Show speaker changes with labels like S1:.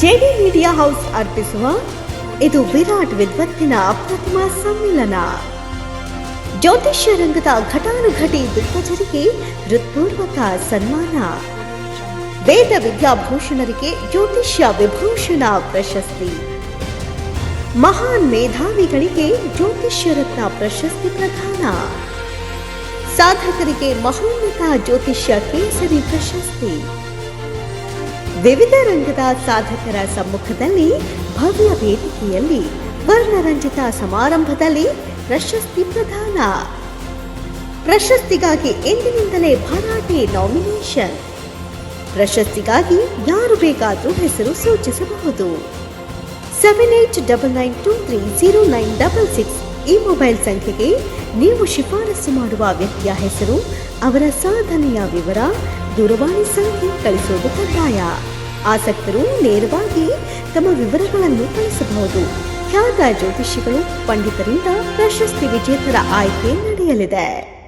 S1: JD media house ಅರ್ಪಿಸುವ ಇದು ವಿರಾಟ್ ವಿದ್ವತ್ತಿನ ಅಪ್ರತಿಮ ಸಮ್ಮಿಲನ ಜ್ಯೋತಿಷ್ಯ ರಂಗದ ಘಟಾನುಘಟಿ ದಿಗ್ಗಜರಿಗೆ ಹೃತ್ಪೂರ್ವಕ ಸನ್ಮಾನ ವೇದ ವಿದ್ಯಾಭೂಷಣರಿಗೆ ಜ್ಯೋತಿಷ್ಯ ವಿಭೂಷಣ ಪ್ರಶಸ್ತಿ ಮಹಾನ್ ಮೇಧಾವಿಗಳಿಗೆ ಜ್ಯೋತಿಷ್ಯ ರತ್ನ ಪ್ರಶಸ್ತಿ ಪ್ರದಾನ ಸಾಧಕರಿಗೆ ಮಹೋನ್ನತ ಜ್ಯೋತಿಷ್ಯ ಕೇಸರಿ ಪ್ರಶಸ್ತಿ ವಿವಿಧ ರಂಗದ ಸಾಧಕರ ಸಮ್ಮುಖದಲ್ಲಿ ಭವ್ಯ ವೇದಿಕೆಯಲ್ಲಿ ವರ್ಣರಂಜಿತ ಸಮಾರಂಭದಲ್ಲಿ ಪ್ರಶಸ್ತಿ ಪ್ರದಾನ. ಪ್ರಶಸ್ತಿಗಾಗಿ ಎಂದಿನಿಂದಲೇ ಭರಾಟೆ ನಾಮಿನೇಷನ್ ಪ್ರಶಸ್ತಿಗಾಗಿ ಯಾರು ಬೇಕಾದರೂ ಹೆಸರು ಸೂಚಿಸಬಹುದು. Seven eight double nine two three zero nine double six ಈ ಮೊಬೈಲ್ ಸಂಖ್ಯೆಗೆ ನೀವು ಶಿಫಾರಸು ಮಾಡುವ ವ್ಯಕ್ತಿಯ ಹೆಸರು, ಅವರ ಸಾಧನೆಯ ವಿವರ ದೂರವಾಣಿ ಸಂಖ್ಯೆ ಕಳಿಸುವುದು ಕಡ್ಡಾಯ. ಆಸಕ್ತರು ನೇರವಾಗಿ ತಮ್ಮ ವಿವರಗಳನ್ನು ಕಳಿಸಬಹುದು. ಖ್ಯಾತ ಜ್ಯೋತಿಷಿಗಳು, ಪಂಡಿತರಿಂದ ಪ್ರಶಸ್ತಿ ವಿಜೇತರ ಆಯ್ಕೆ ನಡೆಯಲಿದೆ.